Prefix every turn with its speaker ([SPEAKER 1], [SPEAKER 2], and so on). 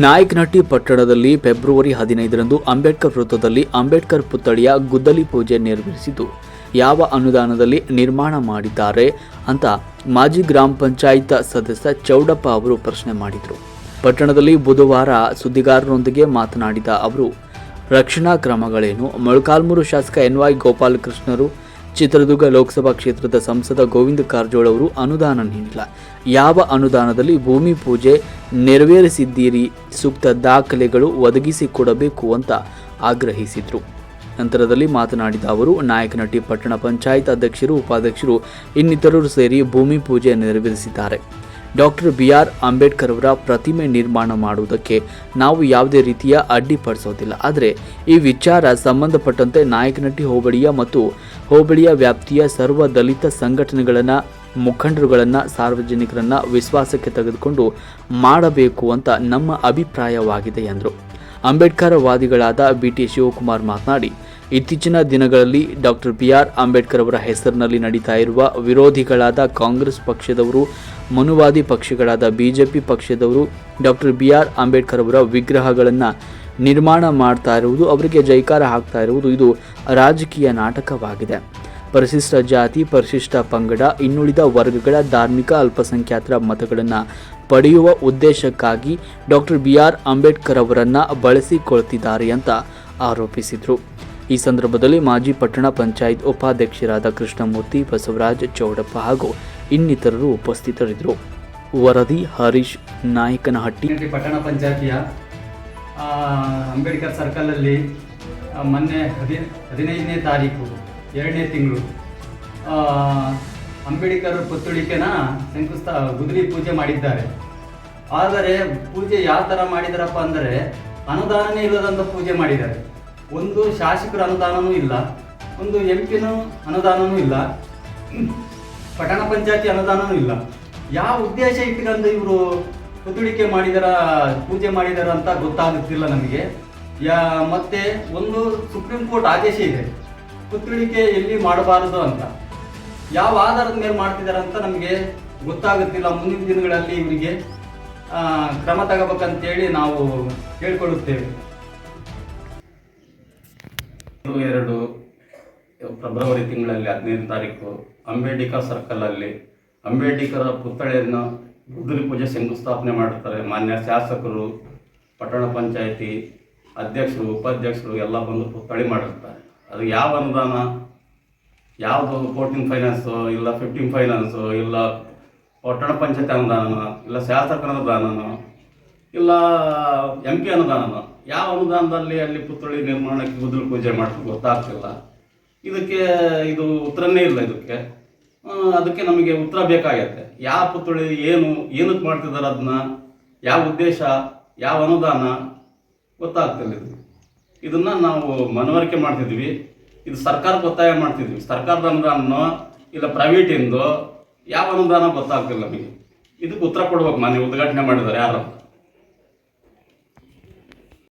[SPEAKER 1] ನಾಯಕನಹಟ್ಟಿ ಪಟ್ಟಣದಲ್ಲಿ ಫೆಬ್ರವರಿ ಹದಿನೈದರಂದು ಅಂಬೇಡ್ಕರ್ ವೃತ್ತದಲ್ಲಿ ಅಂಬೇಡ್ಕರ್ ಪುತ್ಥಳಿಯ ಗುದ್ದಲಿ ಪೂಜೆ ನೆರವೇರಿಸಿತು. ಯಾವ ಅನುದಾನದಲ್ಲಿ ನಿರ್ಮಾಣ ಮಾಡಿದ್ದಾರೆ ಅಂತ ಮಾಜಿ ಗ್ರಾಮ ಪಂಚಾಯತ್ ಸದಸ್ಯ ಚೌಡಪ್ಪ ಅವರು ಪ್ರಶ್ನೆ ಮಾಡಿದರು. ಪಟ್ಟಣದಲ್ಲಿ ಬುಧವಾರ ಸುದ್ದಿಗಾರರೊಂದಿಗೆ ಮಾತನಾಡಿದ ಅವರು, ರಕ್ಷಣಾ ಕ್ರಮಗಳೇನು? ಮೊಳಕಾಲ್ಮೂರು ಶಾಸಕ ಎನ್ ವೈ ಗೋಪಾಲಕೃಷ್ಣರು ಚಿತ್ರದುರ್ಗ ಲೋಕಸಭಾ ಕ್ಷೇತ್ರದ ಸಂಸದ ಗೋವಿಂದ ಕಾರಜೋಳ ಅವರು ಅನುದಾನ ನೀಡಿಲ್ಲ ಯಾವ ಅನುದಾನದಲ್ಲಿ ಭೂಮಿ ಪೂಜೆ ನೆರವೇರಿಸಿದ್ದೀರಿ? ಸೂಕ್ತ ದಾಖಲೆಗಳು ಒದಗಿಸಿಕೊಡಬೇಕು ಅಂತ ಆಗ್ರಹಿಸಿದರು. ನಂತರದಲ್ಲಿ ಮಾತನಾಡಿದ ಅವರು, ನಾಯಕನಹಟ್ಟಿ ಪಟ್ಟಣ ಪಂಚಾಯತ್ ಅಧ್ಯಕ್ಷರು, ಉಪಾಧ್ಯಕ್ಷರು ಇನ್ನಿತರರು ಸೇರಿ ಭೂಮಿ ಪೂಜೆ ನೆರವೇರಿಸಿದ್ದಾರೆ. ಡಾಕ್ಟರ್ ಬಿ ಆರ್ ಅಂಬೇಡ್ಕರ್ ಅವರ ಪ್ರತಿಮೆ ನಿರ್ಮಾಣ ಮಾಡುವುದಕ್ಕೆ ನಾವು ಯಾವುದೇ ರೀತಿಯ ಅಡ್ಡಿಪಡಿಸೋದಿಲ್ಲ ಆದರೆ ಈ ವಿಚಾರ ಸಂಬಂಧಪಟ್ಟಂತೆ ನಾಯಕನಟ್ಟಿ ಹೋಬಳಿಯ ಮತ್ತು ಹೋಬಳಿಯ ವ್ಯಾಪ್ತಿಯ ಸರ್ವ ದಲಿತ ಸಂಘಟನೆಗಳನ್ನು, ಮುಖಂಡರುಗಳನ್ನು, ಸಾರ್ವಜನಿಕರನ್ನು ವಿಶ್ವಾಸಕ್ಕೆ ತೆಗೆದುಕೊಂಡು ಮಾಡಬೇಕು ಅಂತ ನಮ್ಮ ಅಭಿಪ್ರಾಯವಾಗಿದೆ ಎಂದರು. ಅಂಬೇಡ್ಕರ್ ವಾದಿಗಳಾದ ಬಿ ಟಿ ಶಿವಕುಮಾರ್ ಮಾತನಾಡಿ ಇತ್ತೀಚಿನ ದಿನಗಳಲ್ಲಿ ಡಾಕ್ಟರ್ ಬಿ ಆರ್ ಅಂಬೇಡ್ಕರ್ ಅವರ ಹೆಸರಿನಲ್ಲಿ ನಡೀತಾ ಇರುವ ವಿರೋಧಿಗಳಾದ ಕಾಂಗ್ರೆಸ್ ಪಕ್ಷದವರು, ಮನುವಾದಿ ಪಕ್ಷಗಳಾದ ಬಿಜೆಪಿ ಪಕ್ಷದವರು, ಡಾಕ್ಟರ್ ಬಿ ಆರ್ ಅಂಬೇಡ್ಕರ್ ಅವರ ವಿಗ್ರಹಗಳನ್ನು ನಿರ್ಮಾಣ ಮಾಡ್ತಾ ಇರುವುದು, ಅವರಿಗೆ ಜೈಕಾರ ಹಾಕ್ತಾ ಇರುವುದು, ಇದು ರಾಜಕೀಯ ನಾಟಕವಾಗಿದೆ. ಪರಿಶಿಷ್ಟ ಜಾತಿ, ಪರಿಶಿಷ್ಟ ಪಂಗಡ, ಇನ್ನುಳಿದ ವರ್ಗಗಳ ಧಾರ್ಮಿಕ ಅಲ್ಪಸಂಖ್ಯಾತರ ಮತಗಳನ್ನು ಪಡೆಯುವ ಉದ್ದೇಶಕ್ಕಾಗಿ ಡಾಕ್ಟರ್ ಬಿ ಆರ್ ಅಂಬೇಡ್ಕರ್ ಅವರನ್ನು ಬಳಸಿಕೊಳ್ತಿದ್ದಾರೆ ಅಂತ ಆರೋಪಿಸಿದರು. ಈ ಸಂದರ್ಭದಲ್ಲಿ ಮಾಜಿ ಪಟ್ಟಣ ಪಂಚಾಯತ್ ಉಪಾಧ್ಯಕ್ಷರಾದ ಕೃಷ್ಣಮೂರ್ತಿ ಬಸವರಾಜ್ ಚೌಡಪ್ಪ ಹಾಗೂ ಇನ್ನಿತರರು ಉಪಸ್ಥಿತರಿದ್ದರು. ವರದಿ ಹರೀಶ್ ನಾಯಕನಹಟ್ಟಿ.
[SPEAKER 2] ಪಟ್ಟಣ ಪಂಚಾಯತಿಯ ಅಂಬೇಡ್ಕರ್ ಸರ್ಕಲಲ್ಲಿ ಮೊನ್ನೆ ಹದಿ, ಹದಿನೈದನೇ ತಾರೀಕು, ಎರಡನೇ ತಿಂಗಳು ಅಂಬೇಡ್ಕರ್ ಪುತ್ತಳಿಕೆನ ಶಂಕುಸ್ಥ ಗುದ್ರಿ ಪೂಜೆ ಮಾಡಿದ್ದಾರೆ. ಆದರೆ ಪೂಜೆ ಯಾವ ಥರ ಮಾಡಿದಾರಪ್ಪ ಅಂದರೆ, ಅನುದಾನನೇ ಇಲ್ಲದಂಥ ಪೂಜೆ ಮಾಡಿದ್ದಾರೆ. ಒಂದು ಶಾಸಕರ ಅನುದಾನವೂ ಇಲ್ಲ, ಒಂದು ಎಂ ಪಿನ ಅನುದಾನವೂ ಇಲ್ಲ, ಪಟ್ಟಣ ಪಂಚಾಯತಿ ಅನುದಾನವೂ ಇಲ್ಲ. ಯಾವ ಉದ್ದೇಶ ಇಟ್ಕೊಂಡು ಇವರು ಕುದುಳಿಕೆ ಮಾಡಿದಾರ, ಪೂಜೆ ಮಾಡಿದಾರ ಅಂತ ಗೊತ್ತಾಗುತ್ತಿಲ್ಲ ನಮಗೆ. ಯಾ, ಮತ್ತೆ ಒಂದು ಸುಪ್ರೀಂ ಕೋರ್ಟ್ ಆದೇಶ ಇದೆ, ಕುತ್ತಿಳಿಕೆ ಎಲ್ಲಿ ಮಾಡಬಾರದು ಅಂತ. ಯಾವ ಆಧಾರದ ಮೇಲೆ ಮಾಡ್ತಿದ್ದಾರೆ ಅಂತ ನಮಗೆ ಗೊತ್ತಾಗುತ್ತಿಲ್ಲ. ಮುಂದಿನ ದಿನಗಳಲ್ಲಿ ಇವರಿಗೆ ಕ್ರಮ ತಗೋಬೇಕಂತೇಳಿ ನಾವು ಕೇಳ್ಕೊಳ್ಳುತ್ತೇವೆ.
[SPEAKER 3] ಎರಡು, ಫೆಬ್ರವರಿ ತಿಂಗಳಲ್ಲಿ ಹದಿನೈದು ತಾರೀಕು, ಅಂಬೇಡ್ಕರ್ ಸರ್ಕಲಲ್ಲಿ ಅಂಬೇಡ್ಕರ್ ಪುತ್ಥಳಿಯನ್ನು ಗುದ್ದಲಿ ಪೂಜೆ ಶಂಕುಸ್ಥಾಪನೆ ಮಾಡುತ್ತಾರೆ ಮಾನ್ಯ ಶಾಸಕರು, ಪಟ್ಟಣ ಪಂಚಾಯಿತಿ ಅಧ್ಯಕ್ಷರು, ಉಪಾಧ್ಯಕ್ಷರು ಎಲ್ಲ ಬಂದು ಪುತ್ಥಳಿ ಮಾಡಿರ್ತಾರೆ. ಅದು ಯಾವ ಅನುದಾನ? ಯಾವುದು ಫೋರ್ಟೀನ್ ಫೈನಾನ್ಸು ಇಲ್ಲ ಫಿಫ್ಟೀನ್ ಫೈನಾನ್ಸು ಇಲ್ಲ ಪಟ್ಟಣ ಪಂಚಾಯತ್ ಅನುದಾನನೋ, ಇಲ್ಲ ಶಾಸಕರ ಅನುದಾನನೋ, ಇಲ್ಲ ಎಂ ಪಿ ಅನುದಾನನೋ? ಯಾವ ಅನುದಾನದಲ್ಲಿ ಅಲ್ಲಿ ಪುತ್ಥಳಿ ನಿರ್ಮಾಣಕ್ಕೆ ಗುದ್ದಲು ಪೂಜೆ ಮಾಡೋದು ಗೊತ್ತಾಗ್ತಿಲ್ಲ. ಇದಕ್ಕೆ ಇದು ಉತ್ತರನೇ ಇಲ್ಲ ಇದಕ್ಕೆ. ಅದಕ್ಕೆ ನಮಗೆ ಉತ್ತರ ಬೇಕಾಗತ್ತೆ ಯಾವ ಪುತ್ಥಳಿ ಏನು, ಏನಕ್ಕೆ ಮಾಡ್ತಿದ್ದಾರೆ ಅದನ್ನ ಯಾವ ಉದ್ದೇಶ, ಯಾವ ಅನುದಾನ ಗೊತ್ತಾಗ್ತಿಲ್ಲ ಇದು. ಇದನ್ನ ನಾವು ಮನವರಿಕೆ ಮಾಡ್ತಿದ್ವಿ. ಇದು ಸರ್ಕಾರಕ್ಕೆ ಒತ್ತಾಯ ಮಾಡ್ತಿದ್ವಿ. ಸರ್ಕಾರದ ಅನುದಾನನೋ ಇಲ್ಲ ಪ್ರೈವೇಟಿಂದು ಯಾವ ಅನುದಾನ ಗೊತ್ತಾಗ್ತಿಲ್ಲ ನಮಗೆ. ಇದಕ್ಕೆ ಉತ್ತರ ಕೊಡ್ಬೇಕು ಮನೆ ಉದ್ಘಾಟನೆ ಮಾಡಿದ್ದಾರೆ ಯಾರು